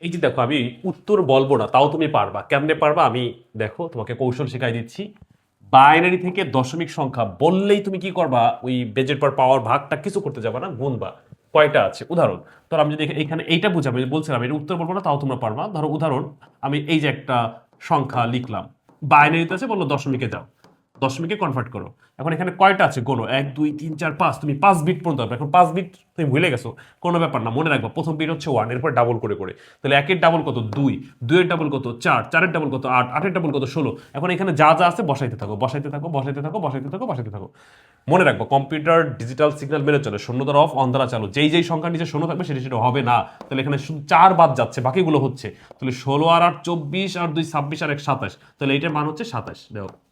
এই যে দেখো, আমি উত্তর বলব না, তাও তুমি পারবা। কেমনে পারবা? আমি দেখো, তোমাকে কৌশল শেখাই দিচ্ছি। বাইনারি থেকে দশমিক সংখ্যা বললেই তুমি কি করবা? ওই বেজের পর পাওয়ার ভাগটা কিছু করতে যাবা না, গুনবা। কয়টা আছে? উদাহরণ। ধর, আমি যদি এখা- এখানে এইটা বুঝাবো বলছিলাম, এর উত্তর বলব না, তাও তোমরা পারবা। ধরো, উদাহরণ, আমি এই যে একটা সংখ্যা লিখলাম। বাইনারিতে আছে, বলল দশমিকে যাও। দশমিকে কনভার্ট করো। এখন এখানে কয়টা আছে? কোনো এক, দুই, তিন, চার, পাঁচ। তুমি পাঁচ বিট পর্যন্ত পারবে। এখন পাঁচ বিট তুমি ভুলে গেছো। কোনো ব্যাপার না, মনে রাখবা, প্রথম বিট হচ্ছে ওয়ান এরপর ডাবল করে করে। তাহলে একের ডাবল কত? দুই। দুইয়ের ডাবল কত? চার। চারের ডাবল কত? আট। আটের ডাবল কত? ষোলো। এখন এখানে যা যা আছে বসাইতে থাকো। বসাইতে থাকো বসাইতে থাকো বসাইতে থাকো বসাইতে থাকো। মনে রাখব কম্পিউটার ডিজিটাল সিগন্যাল মেনে চলে। শূন্য দ্বারা অফ অন দ্বারা চালু। যেই যেই সংখ্যা নিচে শূন্য থাকবে, সেটা সেটা হবে না। তাহলে এখানে শুধু চার বাদ যাচ্ছে, বাকিগুলো হচ্ছে। তাহলে ষোলো আর আট, চব্বিশ, আর দুই, ছাব্বিশ, আর এক, সাতাশ। তাহলে এইটার মান হচ্ছে সাতাশ। দেখো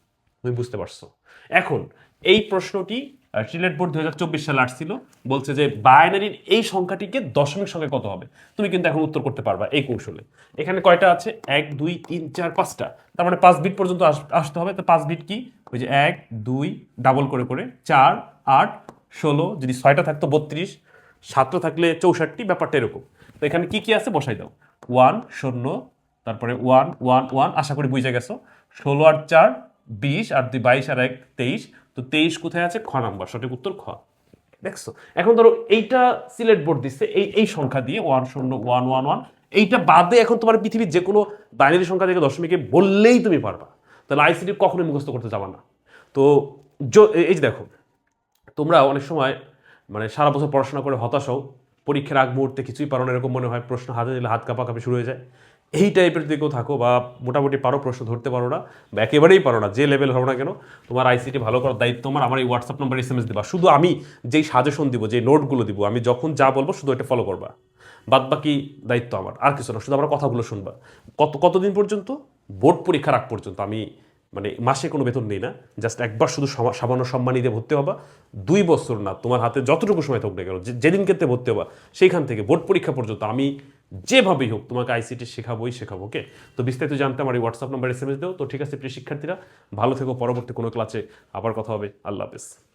তুমি বুঝতে পারছ। এখন, এই প্রশ্নটি সিলেট বোর্ড দু হাজার চব্বিশ সালে আসছিল, বলছে যে বাইনারির এই সংখ্যাটিকে দশমিক সংখ্যা কত হবে? তুমি কিন্তু এখন উত্তর করতে পারবা এই কৌশলে। এখানে কয়টা আছে? এক, দুই, তিন, চার, পাঁচটা। তার মানে পাঁচ বিট পর্যন্ত আস- আসতে হবে। তো পাঁচ বিট কি? ওই যে এক, দুই ডাবল করে করে, চার, আট, ষোলো, যদি ছয়টা থাকতো বত্রিশ, সাতটা থাকলে চৌষট্টি, ব্যাপারটা এরকম। তো এখানে কি কি আছে? বসাই দাও। ওয়ান শূন্য, তারপরে ওয়ান ওয়ান ওয়ান আশা করি বুঝে গেছো। ষোলো আর চার বিশ আর দুই বাইশ আর এক তেইশ, তো তেইশ কোথায় আছে? খ নাম্বার, সঠিক উত্তর খ। দেখছ? এখন ধরো এইটা সিলেট বোর্ড দিচ্ছে এই এই সংখ্যা দিয়ে ওয়ান শূন্য, ওয়ান ওয়ান ওয়ান, এইটা বাদে এখন তোমার পৃথিবীর যে কোনো বাইনারি সংখ্যা থেকে দশমিকে বললেই তুমি পারবা। তাহলে আইসিডি কখনোই মুখস্থ করতে যাবা না। তো এই যে দেখো, তোমরা অনেক সময় মানে সারা বছর পড়াশোনা করে হতাশ হও, পরীক্ষার আগ মুহূর্তে কিছুই পারো না, এরকম মনে হয়, প্রশ্ন হাতে দিলে হাত কাঁপাকাঁপি শুরু হয়ে যায়। এই টাইপের দিকেও থাকো বা মোটামুটি পারো, প্রশ্ন ধরতে পারো না বা একেবারেই পারো না, যে লেভেল হও না কেন, তোমার আইসিটি ভালো করার দায়িত্ব তোমার, আমার এই WhatsApp number S M S দিবা। শুধু আমি যেই সাজেশন দিব যে নোটগুলো দিব, আমি যখন যা বলব শুধু এটা ফলো করবা। বাদ বাকি দায়িত্ব আমার, আর কিছু না, শুধু আমার কথাগুলো শুনবা। কত, কতদিন পর্যন্ত? বোর্ড পরীক্ষার আগ পর্যন্ত। আমি মানে মাসে কোনো বেতন নেই না জাস্ট একবার শুধু সামান্য সম্মানী দিয়ে ভর্তি হবা। দুই বছর না, তোমার হাতে যতটুকু সময় থাকুক না কেন যেদিন ক্ষেত্রে ভর্তি হবা, সেইখান থেকে বোর্ড পরীক্ষা পর্যন্ত আমি যেভাবেই হোক, তোমাকে আইসিটি শেখাবোই শেখাবো ওকে তো বিস্তারিত জানতে আমার এই WhatsApp number S M S দেও। তো ঠিক আছে, প্রিয় শিক্ষার্থীরা, ভালো থেকো, পরবর্তী কোনো ক্লাসে আবার কথা হবে। আল্লাহ হাফেজ।